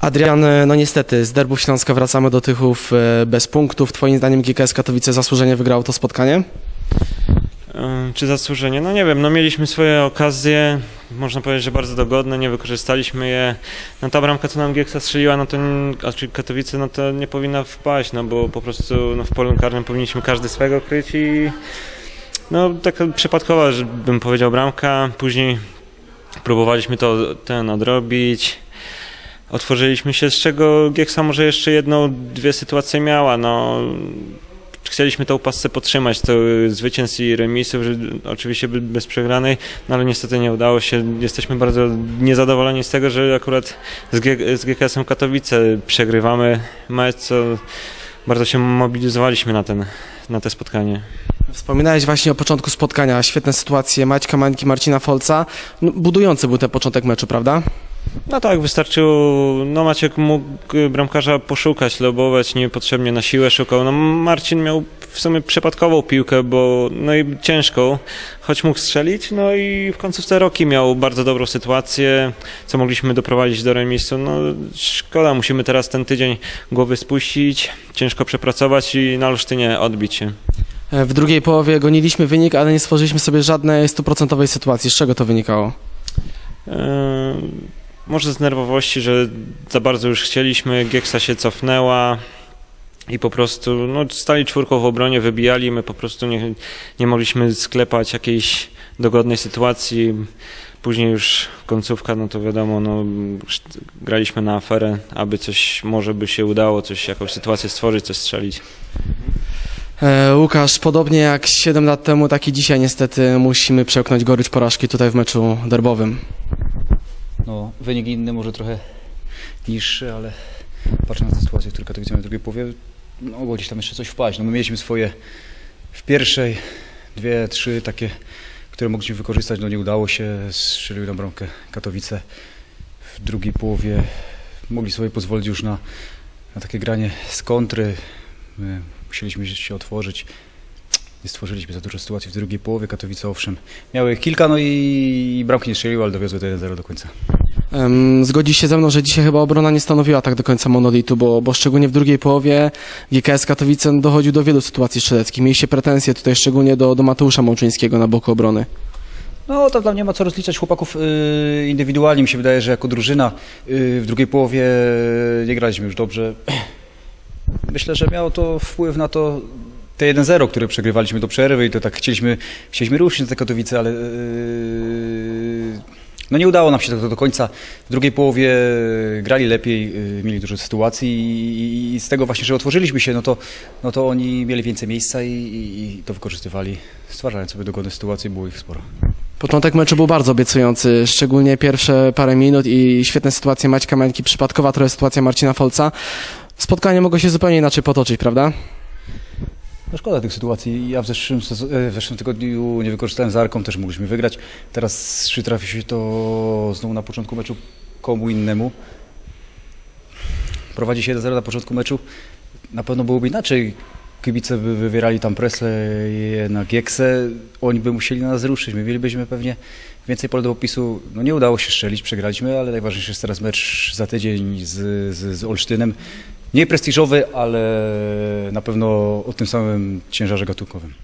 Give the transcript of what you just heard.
Adrian, no niestety, z derbów Śląska wracamy do Tychów e, bez punktów. Twoim zdaniem GKS Katowice zasłużenie wygrało to spotkanie? Ym, Czy zasłużenie? No nie wiem, no mieliśmy swoje okazje, można powiedzieć, że bardzo dogodne, nie wykorzystaliśmy je. No ta bramka, co nam Gieksa strzeliła, no to, a Katowice, no to nie powinna wpaść, no bo po prostu no, w polu karnym powinniśmy każdy swego kryć i no taka przypadkowa, bym powiedział, bramka. Później próbowaliśmy to ten odrobić. Otworzyliśmy się, z czego Gieksa może jeszcze jedną, dwie sytuacje miała, no chcieliśmy tą pasę podtrzymać, to zwycięstw i remisów, oczywiście bez przegranej, no ale niestety nie udało się. Jesteśmy bardzo niezadowoleni z tego, że akurat z, G- GKS-em Katowice przegrywamy mecz, co bardzo się mobilizowaliśmy na, ten, na te spotkanie. Wspominałeś właśnie o początku spotkania, świetne sytuacje Maćka Mańki, Marcina Folca. No, budujący był ten początek meczu, prawda? No tak, wystarczyło, no Maciek mógł y, bramkarza poszukać, lobować, niepotrzebnie na siłę szukał. No Marcin miał w sumie przypadkową piłkę, bo no i ciężką, choć mógł strzelić, no i w końcówce Roki miał bardzo dobrą sytuację, co mogliśmy doprowadzić do remisu. No szkoda, musimy teraz ten tydzień głowy spuścić, ciężko przepracować i na Olsztynie odbić się. E, W drugiej połowie goniliśmy wynik, ale nie stworzyliśmy sobie żadnej stuprocentowej sytuacji. Z czego to wynikało? Eee, Może z nerwowości, że za bardzo już chcieliśmy, Gieksa się cofnęła i po prostu no, stali czwórką w obronie, wybijali, my po prostu nie, nie mogliśmy sklepać jakiejś dogodnej sytuacji. Później już końcówka, no to wiadomo, no, graliśmy na aferę, aby coś może by się udało, coś, jakąś sytuację stworzyć, coś strzelić. E, Łukasz, podobnie jak 7 lat temu, tak i dzisiaj niestety musimy przełknąć gorycz porażki tutaj w meczu derbowym. No, wynik inny, może trochę niższy, ale patrząc na sytuację, którą Katowice miały w drugiej połowie, no, mogło gdzieś tam jeszcze coś wpaść. No, my mieliśmy swoje w pierwszej, dwie, trzy takie, które mogliśmy wykorzystać, no nie udało się, strzeliły na bramkę Katowice. W drugiej połowie mogli sobie pozwolić już na, na takie granie z kontry. My musieliśmy się otworzyć. Nie stworzyliśmy za dużo sytuacji w drugiej połowie. Katowice owszem miały kilka, no i, i bramki nie strzeliły, ale dowiozły to 1-0 do końca. Zgodzi się ze mną, że dzisiaj chyba obrona nie stanowiła tak do końca monolitu, bo, bo szczególnie w drugiej połowie GKS Katowice dochodził do wielu sytuacji strzeleckich. Mieliście pretensje tutaj szczególnie do, do Mateusza Małczyńskiego na boku obrony. No to tam nie ma co rozliczać chłopaków y, indywidualnie. Mi się wydaje, że jako drużyna y, w drugiej połowie nie graliśmy już dobrze. Myślę, że miało to wpływ na to te 1-0, które przegrywaliśmy do przerwy i to tak chcieliśmy, chcieliśmy ruszyć na te Katowice, ale y, no nie udało nam się to do końca. W drugiej połowie grali lepiej, y, mieli dużo sytuacji i, z tego właśnie, że otworzyliśmy się, no to, no to oni mieli więcej miejsca i, i, i to wykorzystywali, stwarzając sobie dogodne sytuacje, było ich sporo. Początek meczu był bardzo obiecujący, szczególnie pierwsze parę minut i świetne sytuacje Maćka Mańki, przypadkowa trochę sytuacja Marcina Folca. Spotkanie mogło się zupełnie inaczej potoczyć, prawda? No szkoda tych sytuacji. Ja w zeszłym, e, w zeszłym tygodniu nie wykorzystałem z Arką, też mogliśmy wygrać. Teraz przytrafi się to znowu na początku meczu komu innemu. Prowadzi się 1-0 na początku meczu. Na pewno byłoby inaczej. Kibice by wywierali tam presję na Gieksę. Oni by musieli na nas ruszyć. My mielibyśmy pewnie więcej pola do opisu. No nie udało się strzelić, przegraliśmy, ale najważniejszy jest teraz mecz za tydzień z, z, z Olsztynem. Nie prestiżowy, ale na pewno o tym samym ciężarze gatunkowym.